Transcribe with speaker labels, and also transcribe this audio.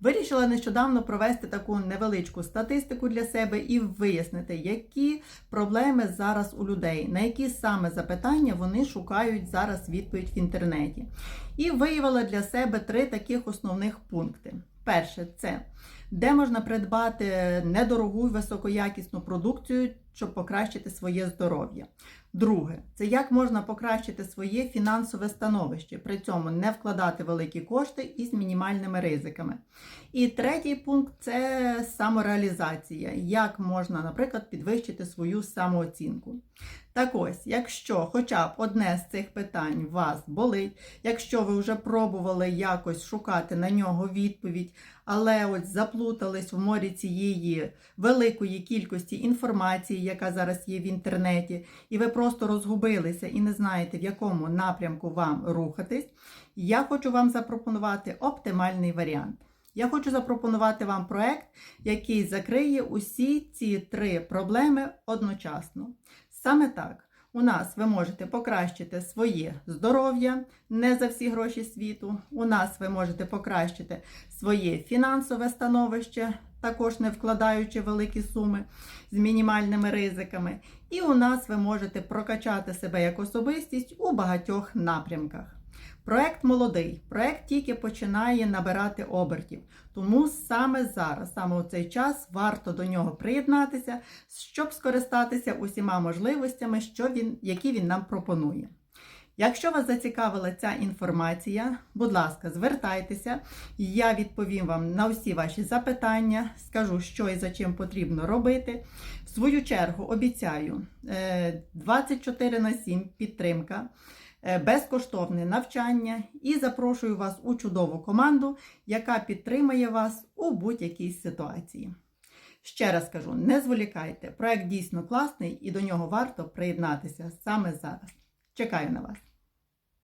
Speaker 1: Вирішила нещодавно провести таку невеличку статистику для себе і вияснити, які проблеми зараз у людей, на які саме запитання вони шукають зараз відповідь в інтернеті. І виявила для себе три таких основних пункти. Перше, це де можна придбати недорогу і високоякісну продукцію, щоб покращити своє здоров'я. Друге, це як можна покращити своє фінансове становище, при цьому не вкладати великі кошти із мінімальними ризиками. І третій пункт це самореалізація, як можна, наприклад, підвищити свою самооцінку. Так ось, якщо хоча б одне з цих питань вас болить, якщо ви вже пробували якось шукати на нього відповідь, але ось заплутались в морі цієї великої кількості інформації, яка зараз є в інтернеті, і ви просто розгубилися і не знаєте, в якому напрямку вам рухатись, я хочу вам запропонувати оптимальний варіант. Я хочу запропонувати вам проект, який закриє усі ці три проблеми одночасно. Саме так. У нас ви можете покращити своє здоров'я не за всі гроші світу. У нас ви можете покращити своє фінансове становище, також не вкладаючи великі суми з мінімальними ризиками. І у нас ви можете прокачати себе як особистість у багатьох напрямках. Проект молодий, проект тільки починає набирати обертів. Тому саме зараз, саме у цей час, варто до нього приєднатися, щоб скористатися усіма можливостями, що він, які він нам пропонує. Якщо вас зацікавила ця інформація, будь ласка, звертайтеся, я відповім вам на всі ваші запитання, скажу, що і за чим потрібно робити. В свою чергу обіцяю е, 24 на 7 підтримка е, безкоштовне навчання і запрошую вас у чудову команду, яка підтримає вас у будь-якій ситуації. Ще раз кажу: не зволікайте, проект дійсно класний і до нього варто приєднатися саме зараз. Чекаю на вас.